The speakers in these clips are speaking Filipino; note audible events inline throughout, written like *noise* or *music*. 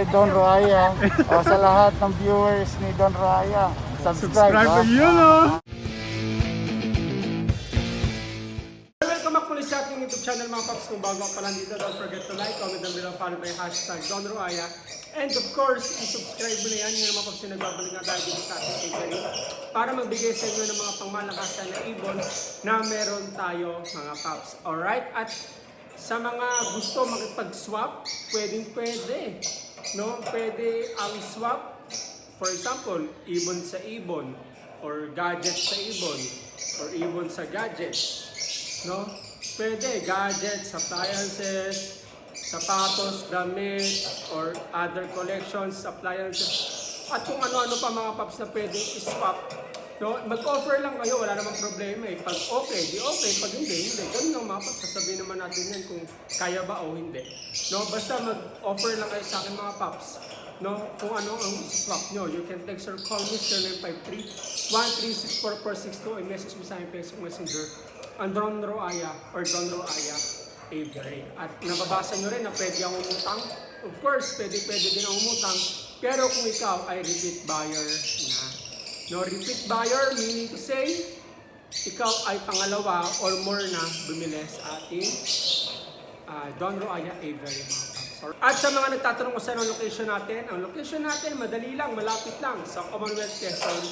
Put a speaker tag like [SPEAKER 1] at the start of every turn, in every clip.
[SPEAKER 1] kay Don Raya. o sa lahat ng viewers ni Don Raya. Subscribe,
[SPEAKER 2] Subscribe
[SPEAKER 1] ha?
[SPEAKER 2] yun, oh! Welcome back muli sa ating YouTube channel mga paps. Kung bago ka pa lang dito, don't forget to like, comment, and below, follow by hashtag Don Roaya. And of course, i-subscribe mo na yan. Yung mga paps na nagbabalik nga tayo dito sa ating kay para magbigay sa inyo ng mga pangmalakasan na ibon na meron tayo mga paps. Alright? At sa mga gusto makipag-swap, pwedeng pwede. No? Pwede ang swap For example, ibon sa ibon or gadget sa ibon or ibon sa gadgets. No? Pwede gadgets, appliances, sapatos, damit, or other collections, appliances. At kung ano-ano pa mga paps na pwedeng i-swap. No? Mag-offer lang kayo, wala namang problema eh. Pag okay, di okay. Pag hindi, hindi. Ganun lang mga paps. Sasabihin naman natin yan kung kaya ba o hindi. No? Basta mag-offer lang kayo sa akin mga paps no, kung ano ang swap nyo. You can text or call me 0953-1364462 and message mo sa aking Facebook Messenger ang Don Roaya or Don Roaya Avery. At nababasa nyo rin na pwede ang umutang. Of course, pwede pwede din ang umutang. Pero kung ikaw ay repeat buyer na. No, repeat buyer meaning to say, ikaw ay pangalawa or more na bumili sa ating uh, Don Roaya Avery. At sa mga nagtatanong kung saan ang location natin, ang location natin madali lang, malapit lang sa Commonwealth Quezon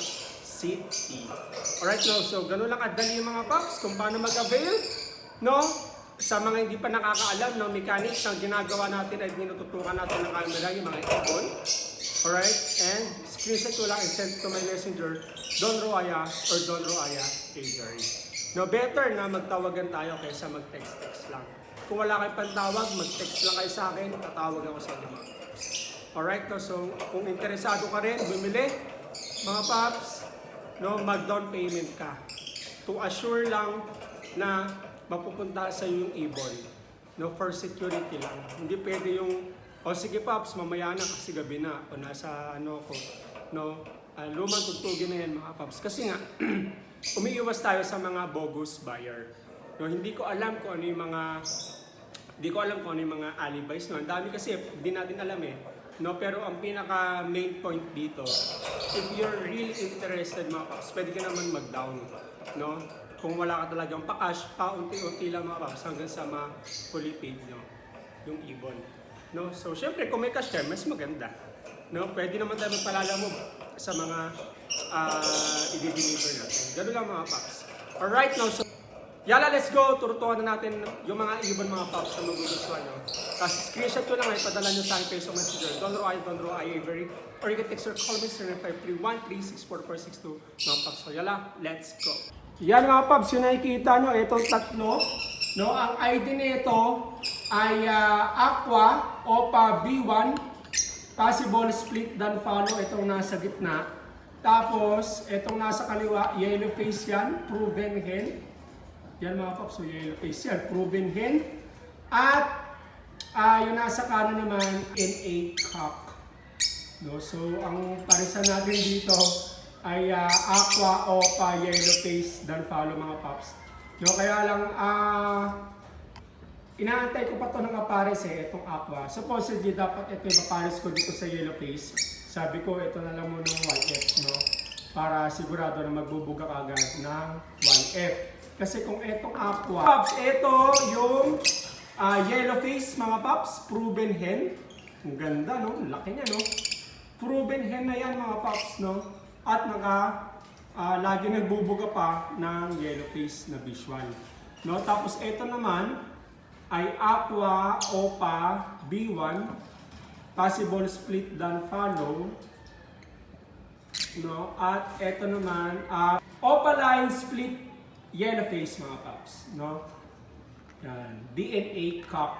[SPEAKER 2] City. Alright, no? So, ganun lang kadali yung mga paps kung paano mag-avail, no? Sa mga hindi pa nakakaalam ng mechanics na ginagawa natin ay tinututukan natin ng camera yung mga ipon. Alright? And screenshot ko lang and send to my messenger, Don Roaya or Don Roaya Avery. No, better na magtawagan tayo kaysa mag-text-text lang. Kung wala kayong pantawag, mag-text lang kayo sa akin, tatawag ako sa inyo. Alright, no? so kung interesado ka rin, bumili, mga paps, no, mag-down payment ka. To assure lang na mapupunta sa yung ibon. No, for security lang. Hindi pwede yung, o sige paps, mamaya na kasi gabi na, o nasa ano ko, no, uh, lumang tugtugin na yan mga paps. Kasi nga, *clears throat* umiiwas tayo sa mga bogus buyer. No, hindi ko alam kung ano yung mga hindi ko alam kung ano yung mga alibis no. Ang dami kasi hindi natin alam eh. No, pero ang pinaka main point dito, if you're really interested mga paps, pwede ka naman mag-down. No? Kung wala ka talagang pa-cash, paunti-unti lang mga paps hanggang sa ma-fully paid nyo yung ibon. No? So, syempre, kung may cash ka, mas maganda. No? Pwede naman tayo magpalala mo sa mga uh, i-deliver natin. Ganun lang mga paps. Alright, now, so Yala, let's go! Turutuan na natin yung mga ibon mga paps na magugustuhan nyo. Tapos screenshot ko lang ay padala nyo sa aking Facebook Messenger. Don Roy, Don Roy, Avery. Or you can text or call me 0953-1364462 mga paps. So yala, let's go! Yan mga paps, yung nakikita nyo, itong tatlo. No, ang ID nito ay ah, Aqua, Opa V1, possible split dan follow, itong nasa gitna. Tapos, itong nasa kaliwa, yellow face yan, proven hen. Yan mga paps, so yellow face yan, proven hen. At ah yung nasa kanan naman, NA cock. No, so ang parisan natin dito ay ah, aqua o pa yellow face dan follow mga paps. No, kaya lang ah inaantay ko pa to ng aparis eh, itong aqua. Supposedly dapat ito yung aparis ko dito sa yellow face. Sabi ko ito na lang muna ng 1F, no? Para sigurado na magbubuga agad ng 1F. Kasi kung itong aqua, Pops, ito yung ah, yellow face mga Pops, proven hen. Ang ganda no, laki niya no. Proven hen na yan mga Pops no. At naka, ah, lagi nagbubuga pa ng yellow face na visual. No, tapos ito naman ay aqua opa B1 possible split dan follow no at ito naman ah opaline split yellow face mga paps, no? Yan, DNA cup.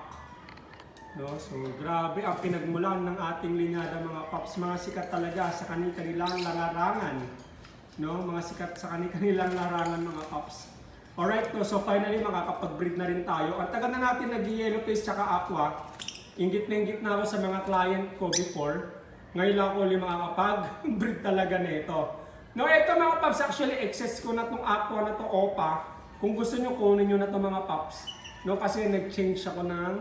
[SPEAKER 2] No? So, grabe ang pinagmulan ng ating linyada mga paps. Mga sikat talaga sa kanilang larangan. No? Mga sikat sa kanilang larangan mga paps. Alright, no? so finally makakapag-breed na rin tayo. Ang tagal na natin nag-yellow face tsaka aqua. Ingit na ingit na ako sa mga client ko before. Ngayon lang ako ulit makakapag-breed talaga nito. No, ito mga paps, actually excess ko na tong aqua na to opa. Kung gusto nyo kunin nyo na to mga paps. No, kasi nag-change ako ng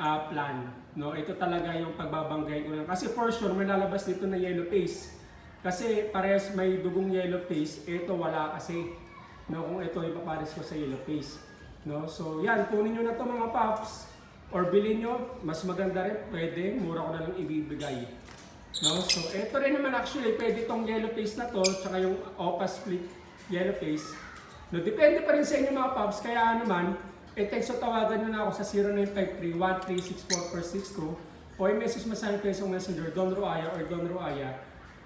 [SPEAKER 2] ah, plan. No, ito talaga yung pagbabanggay ko lang. Kasi for sure, may lalabas dito na yellow face. Kasi parehas may dugong yellow face, ito wala kasi. No, kung ito ipapares ko sa yellow face. No, so yan, kunin nyo na to mga paps. Or bilhin nyo, mas maganda rin, pwede, mura ko na lang ibibigay. No, so ito rin naman actually, pwede tong yellow face na to, tsaka yung Opa split yellow face. No, depende pa rin sa inyo mga paps, kaya naman, i-text o tawagan nyo na ako sa 0953-1364462 o i-message mo sa akin sa messenger, Don Roaya or Don Roaya,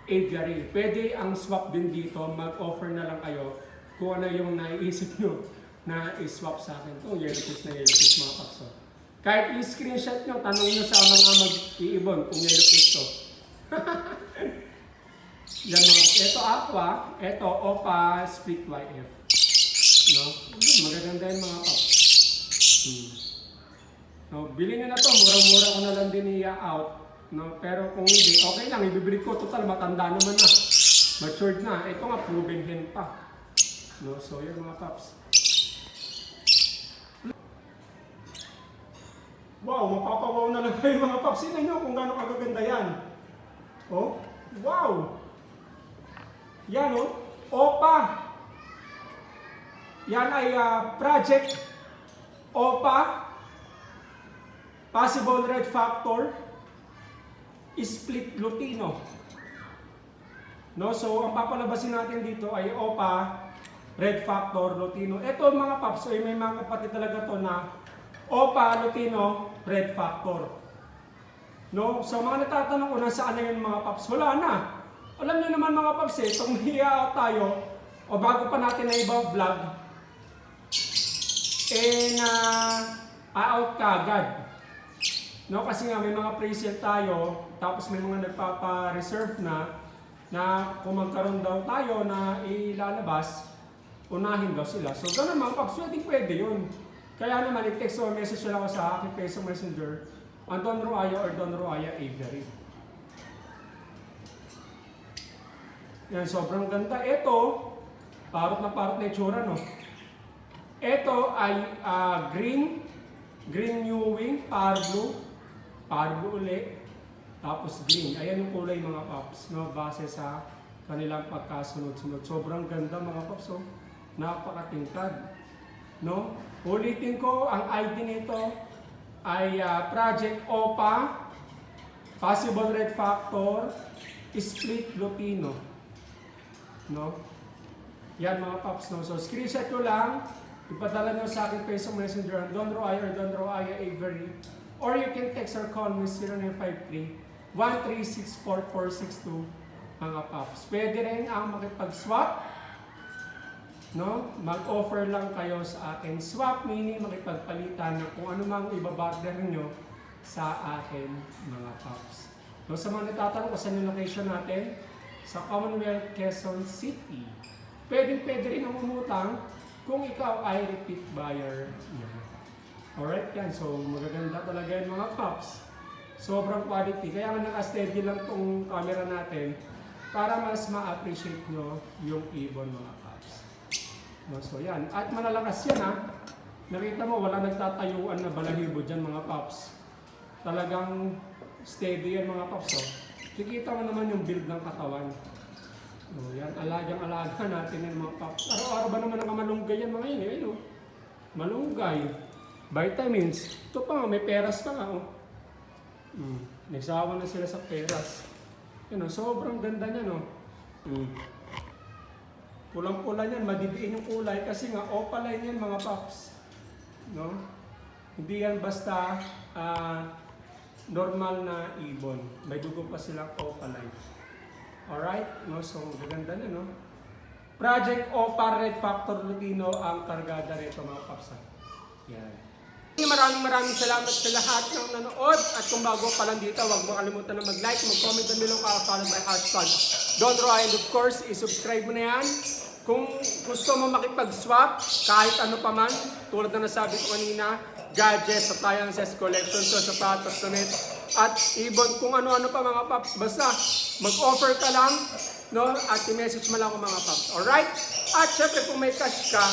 [SPEAKER 2] aviary. Pwede ang swap din dito, mag-offer na lang kayo kung ano yung naiisip nyo na i-swap sa akin. Ito, yellow face na yellow mga paps. oh. Kahit i-screenshot nyo, tanong nyo sa mga mag-iibon kung yellow face to. *laughs* Yan mga, ito aqua, ito opa split YF. No? Magaganda yung mga paps. Hmm. No, bilhin nyo na to, murang-mura ko na lang din i-out. No, pero kung hindi, okay lang, ibibili ko total matanda naman na. Matured na. Ito nga proven hen pa. No, so yun mga paps. Wow, mapapawaw na lang kayo mga paps. Sino nyo kung gaano kagaganda yan? Oh, wow! Yan oh, OPA. Yan ay ah, project OPA. Possible red factor. Split Lutino. No, so ang papalabasin natin dito ay OPA, Red Factor, Lutino. Ito mga paps, ay may mga kapatid talaga to na OPA, Lutino, Red Factor. No? So mga natatanong ko na saan na yun mga paps, wala na. Alam niyo naman mga paps eh, itong tayo, o bago pa natin na ibang vlog, eh na out ka agad. No, kasi nga may mga pre-sale tayo, tapos may mga nagpapa-reserve na na kung magkaroon daw tayo na ilalabas, unahin daw sila. So ganun mga paps, pwede pwede yun. Kaya naman, i-text o message lang ako sa aking Facebook Messenger, ang Don Roaya or Don Roaya Avery. Yan, sobrang ganda. Ito, parot na parot na itsura, no? Ito ay ah, green, green new wing, power blue, power blue uli, tapos green. Ayan yung kulay mga paps, no? Base sa kanilang pagkasunod-sunod. Sobrang ganda mga paps, oh. Napakatingkad. No? Ulitin ko, ang ID nito ay ah, Project OPA, Possible Red Factor, Split Lupino. No? Yan mga paps, no? So, screenshot ko lang. Ipadala nyo sa akin Facebook Messenger Don Roaya or Don Roaya Avery. Or you can text or call me 0953 1364462 mga paps. Pwede rin ang makipag-swap. No? Mag-offer lang kayo sa akin. Swap meaning makipagpalitan ng kung ano mang ibabarter nyo sa akin mga paps. No, sa mga natatanong kung saan yung location natin, sa Commonwealth Quezon City. Pwede pwede rin ang umutang kung ikaw ay repeat buyer. Yan. Alright yan, so magaganda talaga yung mga paps. Sobrang quality. Kaya nga naka-steady lang tong camera natin para mas ma-appreciate nyo yung ibon mga paps. No, so yan. At malalakas yan ha. Nakita mo, wala nagtatayuan na balahibo dyan mga paps. Talagang steady yan mga paps. Oh. Kikita mo naman yung build ng katawan. Oh, yan, alagang-alaga natin yan mga paps. Araw-araw ba naman ang malunggay yan mga yun? Eh, ano? Malunggay. Vitamins. Ito pa may peras pa nga. Oh. Mm. Nagsawa na sila sa peras. Yan, oh, sobrang ganda niya, no? Mm. Pulang-pula niyan, madidiin yung kulay kasi nga opaline yan mga paps. No? Hindi yan basta ah, normal na ibon. May dugo pa silang opaline. Alright? No? So, gaganda na, no? Project OPA Red Factor Lutino ang kargada rito mga paps. Yan. Maraming maraming salamat sa lahat ng nanood at kung bago pa lang dito, huwag mo kalimutan na mag-like, mag-comment down below, follow by hashtag Don Roy and of course, i-subscribe mo na yan. Kung gusto mo makipag-swap, kahit ano pa man, tulad na nasabi ko kanina, gadgets, appliances, collection, so sapatos, damit, at ibon kung ano-ano pa mga paps. Basta, mag-offer ka lang, no? At i-message mo lang ako mga paps. Alright? At syempre, kung may cash ka,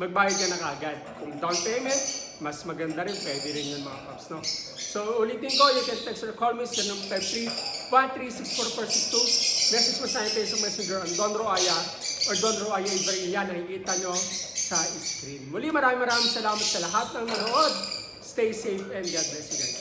[SPEAKER 2] magbayad ka na kagad. Kung down payment, mas maganda rin, pwede rin yun mga paps, no? So, ulitin ko, you can text or call me sa number 53-1364462. Message mo sa akin Facebook Messenger ang Don Roaya or Don Roaya Ibrahim. Yan, nakikita nyo sa screen. Muli, maraming maraming salamat sa lahat ng nanood. Stay safe and God bless you guys.